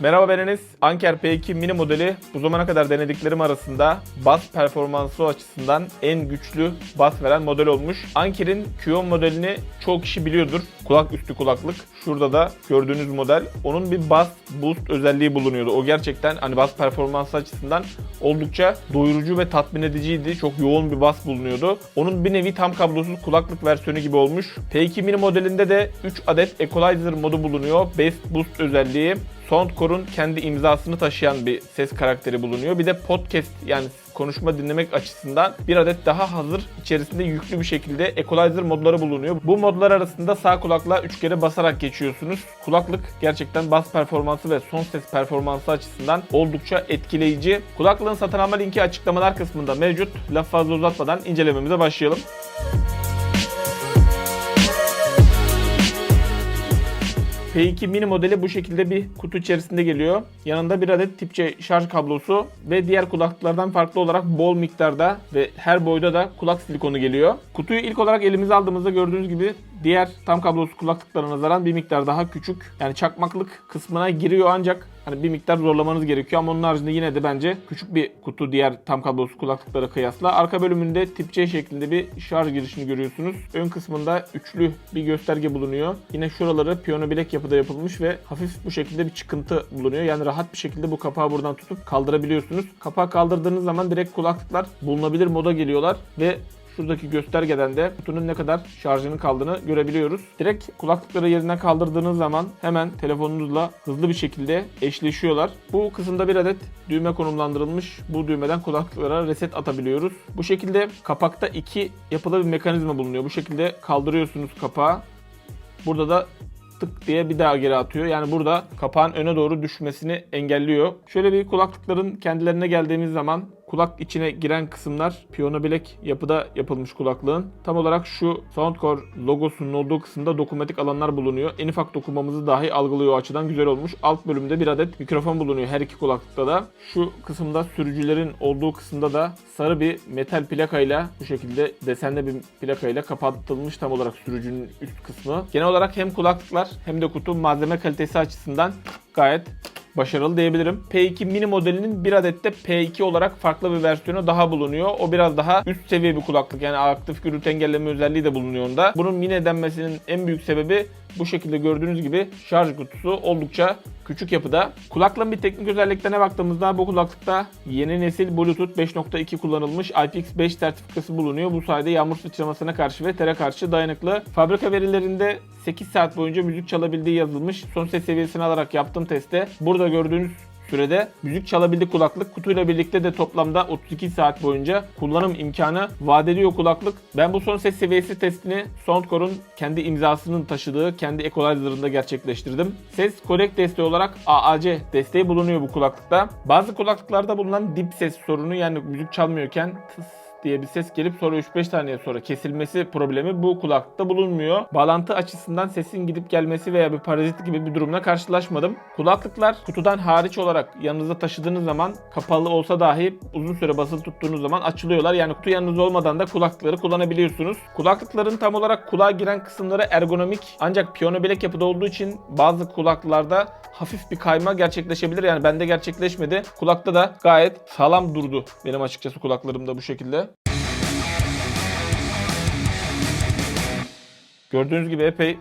Merhaba ben Enes. Anker P2 mini modeli bu zamana kadar denediklerim arasında bas performansı açısından en güçlü bas veren model olmuş. Anker'in Q10 modelini çoğu kişi biliyordur. Kulak üstü kulaklık. Şurada da gördüğünüz model. Onun bir bas boost özelliği bulunuyordu. O gerçekten hani bas performansı açısından oldukça doyurucu ve tatmin ediciydi. Çok yoğun bir bas bulunuyordu. Onun bir nevi tam kablosuz kulaklık versiyonu gibi olmuş. P2 mini modelinde de 3 adet equalizer modu bulunuyor. Bass boost özelliği. Soundcore'un kendi imzasını taşıyan bir ses karakteri bulunuyor. Bir de podcast yani konuşma dinlemek açısından bir adet daha hazır içerisinde yüklü bir şekilde equalizer modları bulunuyor. Bu modlar arasında sağ kulakla 3 kere basarak geçiyorsunuz. Kulaklık gerçekten bas performansı ve son ses performansı açısından oldukça etkileyici. Kulaklığın satın alma linki açıklamalar kısmında mevcut. Laf fazla uzatmadan incelememize başlayalım. P2 mini modeli bu şekilde bir kutu içerisinde geliyor. Yanında bir adet tip C şarj kablosu ve diğer kulaklıklardan farklı olarak bol miktarda ve her boyda da kulak silikonu geliyor. Kutuyu ilk olarak elimize aldığımızda gördüğünüz gibi diğer tam kablosuz kulaklıklara nazaran bir miktar daha küçük. Yani çakmaklık kısmına giriyor ancak hani bir miktar zorlamanız gerekiyor ama onun haricinde yine de bence küçük bir kutu diğer tam kablosuz kulaklıklara kıyasla. Arka bölümünde tip C şeklinde bir şarj girişini görüyorsunuz. Ön kısmında üçlü bir gösterge bulunuyor. Yine şuraları piyano bilek yapıda yapılmış ve hafif bu şekilde bir çıkıntı bulunuyor. Yani rahat bir şekilde bu kapağı buradan tutup kaldırabiliyorsunuz. Kapağı kaldırdığınız zaman direkt kulaklıklar bulunabilir moda geliyorlar ve Şuradaki göstergeden de kutunun ne kadar şarjının kaldığını görebiliyoruz. Direkt kulaklıkları yerinden kaldırdığınız zaman hemen telefonunuzla hızlı bir şekilde eşleşiyorlar. Bu kısımda bir adet düğme konumlandırılmış. Bu düğmeden kulaklıklara reset atabiliyoruz. Bu şekilde kapakta iki yapılı bir mekanizma bulunuyor. Bu şekilde kaldırıyorsunuz kapağı. Burada da tık diye bir daha geri atıyor. Yani burada kapağın öne doğru düşmesini engelliyor. Şöyle bir kulaklıkların kendilerine geldiğimiz zaman kulak içine giren kısımlar piyano bilek yapıda yapılmış kulaklığın. Tam olarak şu Soundcore logosunun olduğu kısımda dokunmatik alanlar bulunuyor. En ufak dokunmamızı dahi algılıyor o açıdan güzel olmuş. Alt bölümde bir adet mikrofon bulunuyor her iki kulaklıkta da. Şu kısımda sürücülerin olduğu kısımda da sarı bir metal plakayla bu şekilde desenli bir plakayla kapatılmış tam olarak sürücünün üst kısmı. Genel olarak hem kulaklıklar hem de kutu malzeme kalitesi açısından gayet başarılı diyebilirim. P2 mini modelinin bir adet de P2 olarak farklı bir versiyonu daha bulunuyor. O biraz daha üst seviye bir kulaklık. Yani aktif gürültü engelleme özelliği de bulunuyor onda. Bunun mini denmesinin en büyük sebebi bu şekilde gördüğünüz gibi şarj kutusu oldukça küçük yapıda. Kulaklığın bir teknik özelliklerine baktığımızda bu kulaklıkta yeni nesil Bluetooth 5.2 kullanılmış IPX5 sertifikası bulunuyor. Bu sayede yağmur sıçramasına karşı ve tere karşı dayanıklı. Fabrika verilerinde 8 saat boyunca müzik çalabildiği yazılmış. Son ses seviyesini alarak yaptığım testte burada gördüğünüz sürede müzik çalabildi kulaklık. Kutuyla birlikte de toplamda 32 saat boyunca kullanım imkanı vaat ediyor kulaklık. Ben bu son ses seviyesi testini Soundcore'un kendi imzasının taşıdığı kendi equalizer'ında gerçekleştirdim. Ses kodek desteği olarak AAC desteği bulunuyor bu kulaklıkta. Bazı kulaklıklarda bulunan dip ses sorunu yani müzik çalmıyorken tıs diye bir ses gelip sonra 3-5 saniye sonra kesilmesi problemi bu kulaklıkta bulunmuyor. Bağlantı açısından sesin gidip gelmesi veya bir parazit gibi bir durumla karşılaşmadım. Kulaklıklar kutudan hariç olarak yanınızda taşıdığınız zaman kapalı olsa dahi uzun süre basılı tuttuğunuz zaman açılıyorlar. Yani kutu yanınızda olmadan da kulaklıkları kullanabiliyorsunuz. Kulaklıkların tam olarak kulağa giren kısımları ergonomik ancak piyano bilek yapıda olduğu için bazı kulaklıklarda hafif bir kayma gerçekleşebilir. Yani bende gerçekleşmedi. Kulakta da gayet sağlam durdu. Benim açıkçası kulaklarımda bu şekilde. Gördüğünüz gibi epey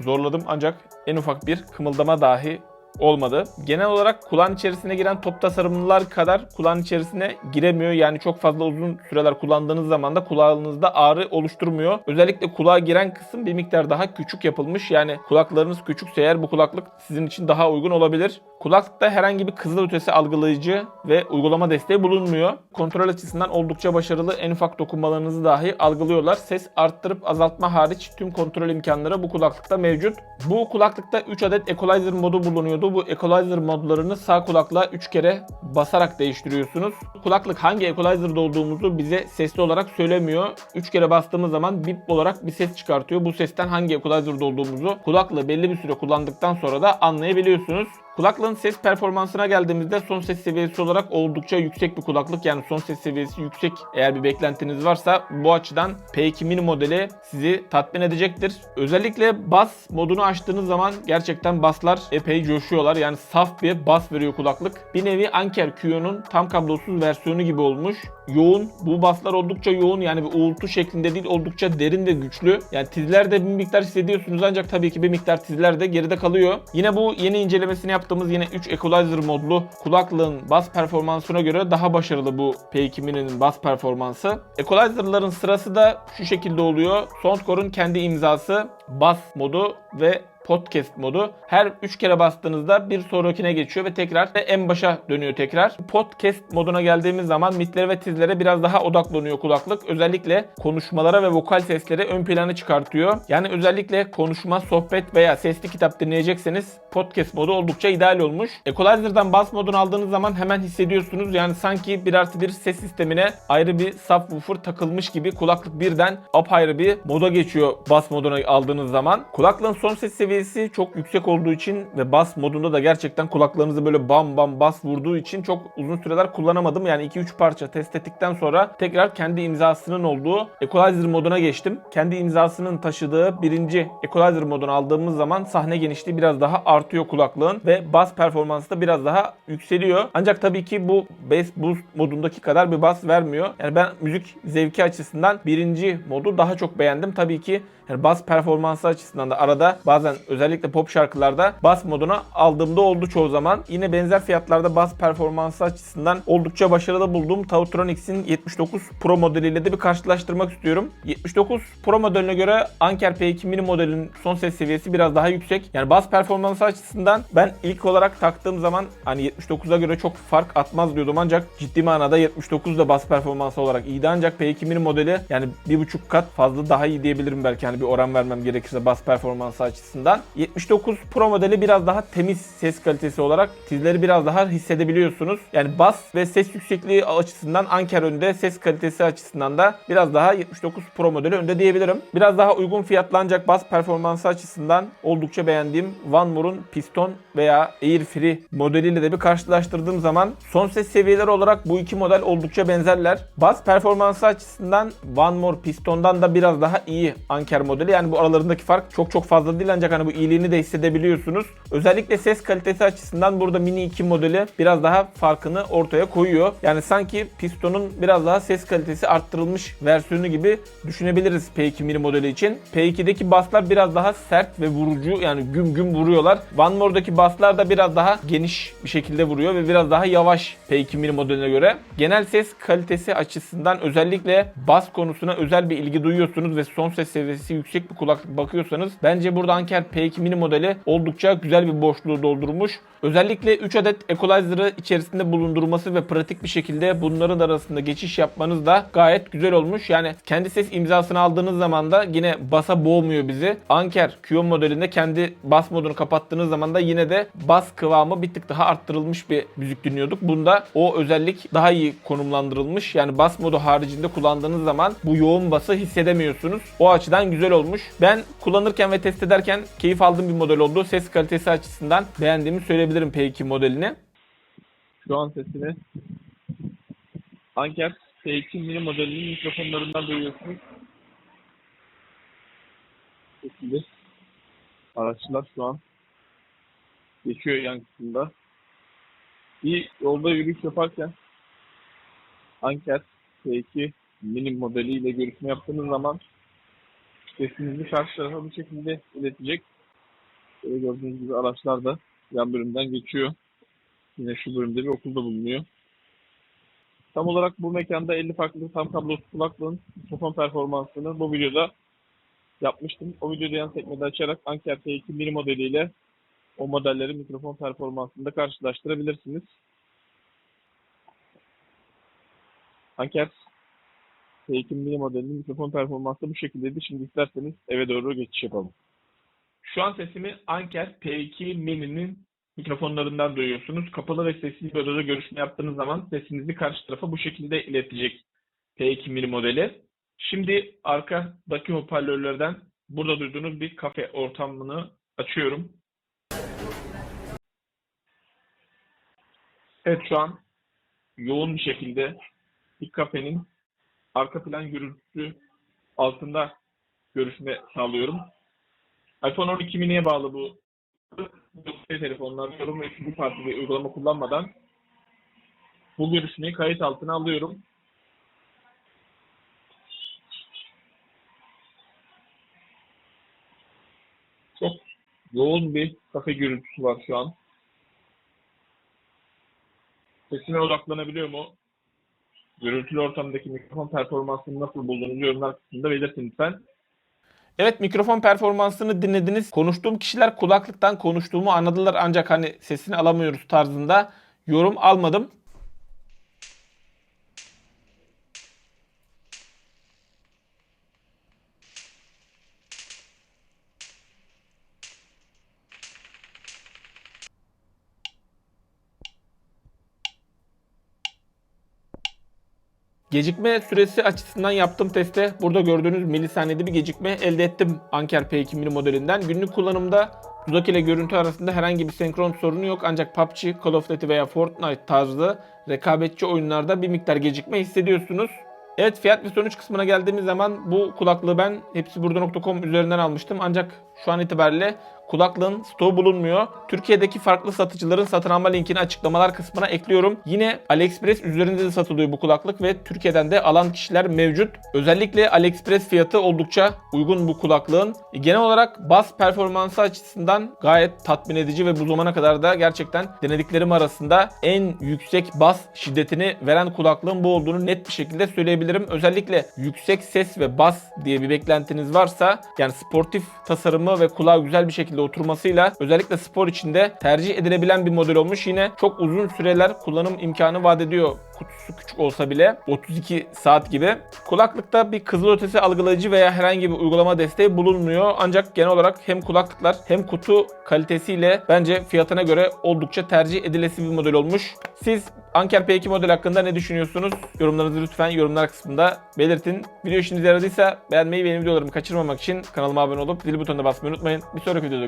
zorladım ancak en ufak bir kımıldama dahi olmadı. Genel olarak kulağın içerisine giren top tasarımlılar kadar kulağın içerisine giremiyor. Yani çok fazla uzun süreler kullandığınız zaman da kulağınızda ağrı oluşturmuyor. Özellikle kulağa giren kısım bir miktar daha küçük yapılmış. Yani kulaklarınız küçükse eğer bu kulaklık sizin için daha uygun olabilir. Kulaklıkta herhangi bir kızıl ötesi algılayıcı ve uygulama desteği bulunmuyor. Kontrol açısından oldukça başarılı. En ufak dokunmalarınızı dahi algılıyorlar. Ses arttırıp azaltma hariç tüm kontrol imkanları bu kulaklıkta mevcut. Bu kulaklıkta 3 adet equalizer modu bulunuyordu. Bu equalizer modlarını sağ kulakla 3 kere basarak değiştiriyorsunuz. Kulaklık hangi equalizer'da olduğumuzu bize sesli olarak söylemiyor. 3 kere bastığımız zaman bip olarak bir ses çıkartıyor. Bu sesten hangi equalizer'da olduğumuzu kulakla belli bir süre kullandıktan sonra da anlayabiliyorsunuz. Kulaklığın ses performansına geldiğimizde son ses seviyesi olarak oldukça yüksek bir kulaklık. Yani son ses seviyesi yüksek. Eğer bir beklentiniz varsa bu açıdan P2 mini modeli sizi tatmin edecektir. Özellikle bas modunu açtığınız zaman gerçekten baslar epey coşuyorlar. Yani saf bir bas veriyor kulaklık. Bir nevi Anker Q'nun tam kablosuz versiyonu gibi olmuş. Yoğun. Bu baslar oldukça yoğun. Yani bir uğultu şeklinde değil oldukça derin ve güçlü. Yani tizlerde bir miktar hissediyorsunuz ancak tabii ki bir miktar tizler de geride kalıyor. Yine bu yeni incelemesini yaptığımız yine 3 equalizer modlu kulaklığın bas performansına göre daha başarılı bu P2 Mini'nin bas performansı. Equalizer'ların sırası da şu şekilde oluyor. Soundcore'un kendi imzası, bas modu ve podcast modu. Her 3 kere bastığınızda bir sonrakine geçiyor ve tekrar en başa dönüyor tekrar. Podcast moduna geldiğimiz zaman mitlere ve tizlere biraz daha odaklanıyor kulaklık. Özellikle konuşmalara ve vokal sesleri ön plana çıkartıyor. Yani özellikle konuşma, sohbet veya sesli kitap dinleyecekseniz podcast modu oldukça ideal olmuş. Equalizer'dan bass modunu aldığınız zaman hemen hissediyorsunuz. Yani sanki bir artı bir ses sistemine ayrı bir subwoofer takılmış gibi kulaklık birden apayrı bir moda geçiyor bass moduna aldığınız zaman. Kulaklığın son ses seviyesi çok yüksek olduğu için ve bass modunda da gerçekten kulaklarınızı böyle bam bam bas vurduğu için çok uzun süreler kullanamadım. Yani 2-3 parça test ettikten sonra tekrar kendi imzasının olduğu Equalizer moduna geçtim. Kendi imzasının taşıdığı birinci Equalizer modunu aldığımız zaman sahne genişliği biraz daha artıyor kulaklığın ve bas performansı da biraz daha yükseliyor. Ancak tabii ki bu Bass Boost modundaki kadar bir bas vermiyor. Yani ben müzik zevki açısından birinci modu daha çok beğendim. Tabii ki yani bas performansı açısından da arada bazen özellikle pop şarkılarda bas moduna aldığımda oldu çoğu zaman. Yine benzer fiyatlarda bas performansı açısından oldukça başarılı bulduğum Tautronics'in 79 Pro modeliyle de bir karşılaştırmak istiyorum. 79 Pro modeline göre Anker P2 mini modelinin son ses seviyesi biraz daha yüksek. Yani bas performansı açısından ben ilk olarak taktığım zaman hani 79'a göre çok fark atmaz diyordum ancak ciddi manada 79 da bas performansı olarak iyiydi ancak P2 mini modeli yani bir buçuk kat fazla daha iyi diyebilirim belki hani bir oran vermem gerekirse bas performansı açısından. 79 Pro modeli biraz daha temiz ses kalitesi olarak tizleri biraz daha hissedebiliyorsunuz. Yani bas ve ses yüksekliği açısından Anker önde, ses kalitesi açısından da biraz daha 79 Pro modeli önde diyebilirim. Biraz daha uygun fiyatlı ancak bas performansı açısından oldukça beğendiğim One More'un Piston veya Air Free modeliyle de bir karşılaştırdığım zaman son ses seviyeleri olarak bu iki model oldukça benzerler. Bas performansı açısından One More Piston'dan da biraz daha iyi Anker modeli. Yani bu aralarındaki fark çok çok fazla değil ancak hani bu iyiliğini de hissedebiliyorsunuz. Özellikle ses kalitesi açısından burada Mini 2 modeli biraz daha farkını ortaya koyuyor. Yani sanki Piston'un biraz daha ses kalitesi arttırılmış versiyonu gibi düşünebiliriz P2 Mini modeli için. P2'deki baslar biraz daha sert ve vurucu yani güm güm vuruyorlar. One More'daki baslar da biraz daha geniş bir şekilde vuruyor ve biraz daha yavaş P2 Mini modeline göre. Genel ses kalitesi açısından özellikle bas konusuna özel bir ilgi duyuyorsunuz ve son ses seviyesi yüksek bir kulaklık bakıyorsanız bence burada Anker P2 Mini modeli oldukça güzel bir boşluğu doldurmuş. Özellikle 3 adet equalizer'ı içerisinde bulundurması ve pratik bir şekilde bunların arasında geçiş yapmanız da gayet güzel olmuş. Yani kendi ses imzasını aldığınız zaman da yine basa boğmuyor bizi. Anker Q modelinde kendi bas modunu kapattığınız zaman da yine de bas kıvamı bir tık daha arttırılmış bir müzik dinliyorduk. Bunda o özellik daha iyi konumlandırılmış. Yani bas modu haricinde kullandığınız zaman bu yoğun bası hissedemiyorsunuz. O açıdan güzel olmuş. Ben kullanırken ve test ederken keyif aldığım bir model oldu. Ses kalitesi açısından beğendiğimi söyleyebilirim P2 modelini. Şu an sesini Anker P2 mini modelinin mikrofonlarından duyuyorsunuz. Sesli. Araçlar şu an geçiyor yan kısımda. Bir yolda yürüyüş yaparken Anker P2 mini modeliyle görüşme yaptığınız zaman sesinizi karşı tarafa bu şekilde iletecek. Böyle gördüğünüz gibi araçlar da yan bölümden geçiyor. Yine şu bölümde bir okulda bulunuyor. Tam olarak bu mekanda 50 farklı tam kablosuz kulaklığın mikrofon performansını bu videoda yapmıştım. O videoda yan sekmede açarak Anker T2 mini modeliyle o modellerin mikrofon performansını da karşılaştırabilirsiniz. Anker T2 mini modelinin mikrofon performansı bu şekildeydi. Şimdi isterseniz eve doğru geçiş yapalım. Şu an sesimi Anker P2 Mini'nin mikrofonlarından duyuyorsunuz. Kapalı ve sessiz bir odada görüşme yaptığınız zaman sesinizi karşı tarafa bu şekilde iletecek P2 Mini modeli. Şimdi arkadaki hoparlörlerden burada duyduğunuz bir kafe ortamını açıyorum. Evet şu an yoğun bir şekilde bir kafenin arka plan gürültüsü altında görüşme sağlıyorum. iPhone 12 mini'ye bağlı bu telefonlar yorum ve bu farklı bir uygulama kullanmadan bu görüşmeyi kayıt altına alıyorum. Çok yoğun bir kafe gürültüsü var şu an. Sesine odaklanabiliyor mu? Gürültülü ortamdaki mikrofon performansını nasıl buldunuz yorumlar kısmında belirtin lütfen. Evet mikrofon performansını dinlediniz. Konuştuğum kişiler kulaklıktan konuştuğumu anladılar ancak hani sesini alamıyoruz tarzında yorum almadım. Gecikme süresi açısından yaptığım testte burada gördüğünüz milisaniyede bir gecikme elde ettim Anker P2 mini modelinden. Günlük kullanımda dudak ile görüntü arasında herhangi bir senkron sorunu yok ancak PUBG, Call of Duty veya Fortnite tarzı rekabetçi oyunlarda bir miktar gecikme hissediyorsunuz. Evet fiyat ve sonuç kısmına geldiğimiz zaman bu kulaklığı ben hepsi burada.com üzerinden almıştım ancak şu an itibariyle kulaklığın stoğu bulunmuyor. Türkiye'deki farklı satıcıların satın alma linkini açıklamalar kısmına ekliyorum. Yine AliExpress üzerinde de satılıyor bu kulaklık ve Türkiye'den de alan kişiler mevcut. Özellikle AliExpress fiyatı oldukça uygun bu kulaklığın. Genel olarak bas performansı açısından gayet tatmin edici ve bu zamana kadar da gerçekten denediklerim arasında en yüksek bas şiddetini veren kulaklığın bu olduğunu net bir şekilde söyleyebilirim. Özellikle yüksek ses ve bas diye bir beklentiniz varsa yani sportif tasarımı ve kulağa güzel bir şekilde oturmasıyla özellikle spor içinde tercih edilebilen bir model olmuş. Yine çok uzun süreler kullanım imkanı vaat ediyor. Kutusu küçük olsa bile 32 saat gibi. Kulaklıkta bir kızılötesi algılayıcı veya herhangi bir uygulama desteği bulunmuyor. Ancak genel olarak hem kulaklıklar hem kutu kalitesiyle bence fiyatına göre oldukça tercih edilesi bir model olmuş. Siz Anker P2 model hakkında ne düşünüyorsunuz? Yorumlarınızı lütfen yorumlar kısmında belirtin. Video işinize yaradıysa beğenmeyi ve yeni videolarımı kaçırmamak için kanalıma abone olup zil butonuna basmayı unutmayın. Bir sonraki videoda